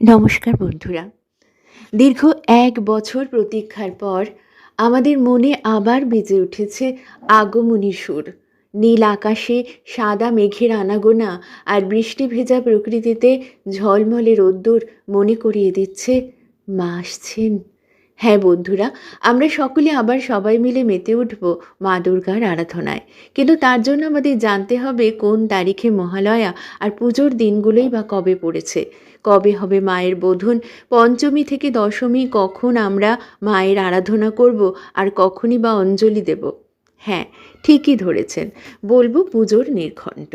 নমস্কার বন্ধুরা। দীর্ঘ এক বছর প্রতীক্ষার পর আমাদের মনে আবার বেজে উঠেছে আগমনী সুর। নীল আকাশে সাদা মেঘের আনাগোনা আর বৃষ্টি ভেজা প্রকৃতিতে ঝলমলে রোদ্দুর মনে করিয়ে দিচ্ছে মা আসছেন। হ্যাঁ বন্ধুরা, আমরা সকলে আবার সবাই মিলে মেতে উঠব মা দুর্গার আরাধনায়। কিন্তু তার জন্য আমাদের জানতে হবে কোন তারিখে মহালয়া আর পুজোর দিনগুলোই বা কবে পড়েছে। কবে হবে মায়ের বোধন, পঞ্চমী থেকে দশমী কখন আমরা মায়ের আরাধনা করব আর কখনই বা অঞ্জলি দেব। হ্যাঁ ঠিকই ধরেছেন, বলব পুজোর নির্ঘণ্ট।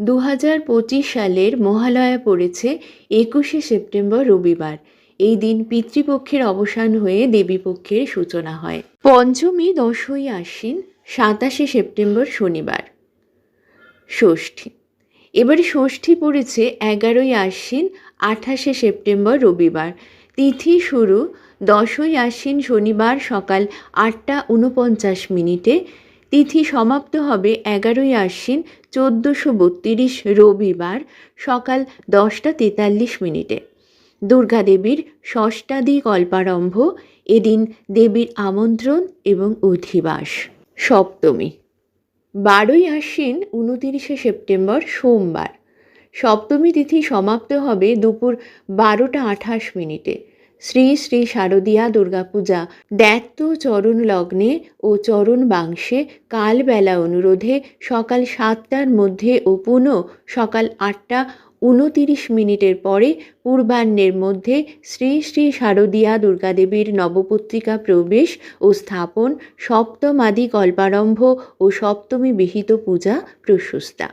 দু হাজার পঁচিশ সালের মহালয়া পড়েছে একুশে সেপ্টেম্বর রবিবার। এই দিন পিতৃপক্ষের অবসান হয়ে দেবীপক্ষের সূচনা হয়। পঞ্চমী দশই আশ্বিন, সাতাশে সেপ্টেম্বর শনিবার। ষষ্ঠী। এবারে ষষ্ঠী পড়েছে এগারোই আশ্বিন, আঠাশে সেপ্টেম্বর রবিবার। তিথি শুরু দশই আশ্বিন শনিবার সকাল আটটা উনপঞ্চাশ মিনিটে। তিথি সমাপ্ত হবে এগারোই আশ্বিন, চোদ্দোশো রবিবার সকাল দশটা তেতাল্লিশ মিনিটে। দুর্গা দেবীর ষষ্ঠাদি কল্পারম্ভ এদিন দেবীর আমন্ত্রণ এবং অধিবাস। সপ্তমী। বারোই আশ্বিন, উনতিরিশে সেপ্টেম্বর, সোমবার। সপ্তমী তিথি সমাপ্ত হবে দুপুর বারোটা আঠাশ মিনিটে। শ্রী শ্রী শারদীয়া দুর্গাপূজা দ্যাত্ত চরণ লগ্নে ও চরণ বাংশে কালবেলা অনুরোধে সকাল সাতটার মধ্যে ও পুনঃ সকাল আটটা উনতিরিশ মিনিটের পরে পূর্বাহ্নের মধ্যে শ্রী শ্রী শারদীয়া দুর্গাদেবীর নবপত্রিকা প্রবেশ ও স্থাপন সপ্তমাদি কল্পারম্ভ ও সপ্তমী বিহিত পূজা প্রশস্তা।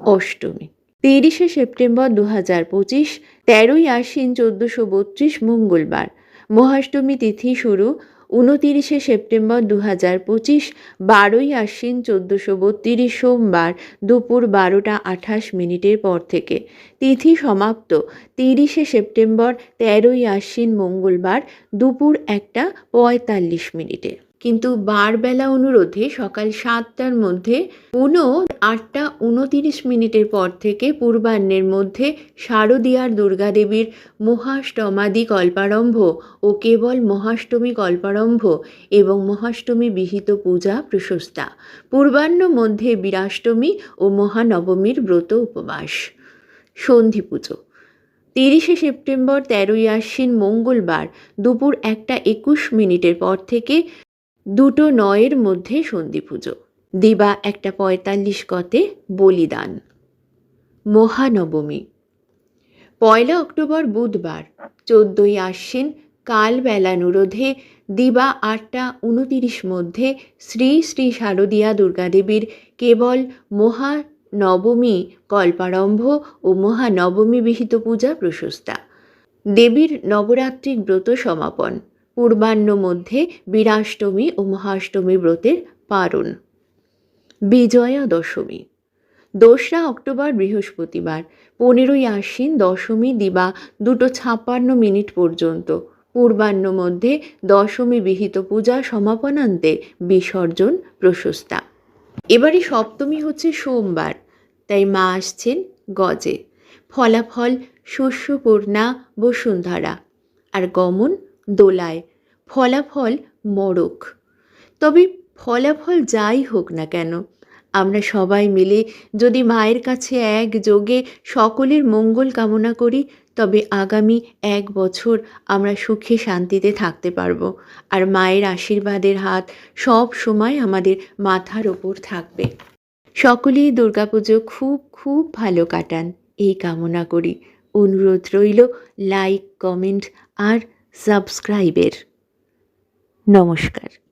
অষ্টমী। তিরিশে সেপ্টেম্বর দু হাজার পঁচিশ, তেরোই আশ্বিন চোদ্দোশো বত্রিশ মঙ্গলবার। মহাষ্টমী তিথি শুরু উনতিরিশে সেপ্টেম্বর দু হাজার পঁচিশ, বারোই আশ্বিন চোদ্দোশো বত্রিশ, সোমবার দুপুর বারোটা আঠাশ মিনিটের পর থেকে। তিথি সমাপ্ত। তিরিশে সেপ্টেম্বর, তেরোই আশ্বিন মঙ্গলবার দুপুর একটা পঁয়তাল্লিশ মিনিটে। কিন্তু বারবেলা অনুরোধে সকাল সাতটার মধ্যে পুনঃ আটটা উনতিরিশ মিনিটের পর থেকে পূর্বাহ্নের মধ্যে শারদীয়ার দুর্গাদেবীর মহাষ্টমাদি কল্পারম্ভ ও কেবল মহাষ্টমী কল্পারম্ভ এবং মহাষ্টমী বিহিত পূজা প্রশস্তা। পূর্বাহ্ন মধ্যে বীরাষ্টমী ও মহানবমীর ব্রত উপবাস। সন্ধি পুজো। তিরিশে সেপ্টেম্বর তেরোই আশ্বিন মঙ্গলবার দুপুর একটা একুশ মিনিটের পর থেকে দুটো নয়ের মধ্যে সন্ধি পুজো। দিবা একটা পঁয়তাল্লিশ গতে বলিদান। মহানবমী। পয়লা অক্টোবর বুধবার, চোদ্দোই আশ্বিন কালবেলানুরোধে দিবা আটটা উনতিরিশ মধ্যে শ্রী শ্রী শারদীয়া দুর্গাদেবীর কেবল মহা নবমী কল্পারম্ভ ও মহানবমী বিহিত পূজা প্রশস্তা। দেবীর নবরাত্রিক ব্রত সমাপন। পূর্বাহ্ন মধ্যে বীরাষ্টমী ও মহাষ্টমী ব্রতের পারণ। বিজয়া দশমী। দোসরা অক্টোবর বৃহস্পতিবার, পনেরোই আশ্বিন দশমী দিবা দুটো ছাপ্পান্ন মিনিট পর্যন্ত। পূর্বাহ্ন মধ্যে দশমী বিহিত পূজা সমাপনান্তে বিসর্জন প্রশস্তা। এবারে সপ্তমী হচ্ছে সোমবার, তাই মা আসছেন গজে। ফলাফল শস্যপূর্ণা বসুন্ধরা। আর গমন দোলায়, ফলাফল মরক তবে ফলাফল যাই হোক না কেন, আমরা সবাই মিলে যদি মায়ের কাছে একযোগে সকলের মঙ্গল কামনা করি, তবে আগামী এক বছর আমরা সুখে শান্তিতে থাকতে পারব। আর মায়ের আশীর্বাদের হাত সব সময় আমাদের মাথার ওপর থাকবে। সকলেই দুর্গাপুজো খুব খুব ভালো কাটান, এই কামনা করি। অনুরোধ রইল লাইক কমেন্ট আর সাবস্ক্রাইবের। নমস্কার।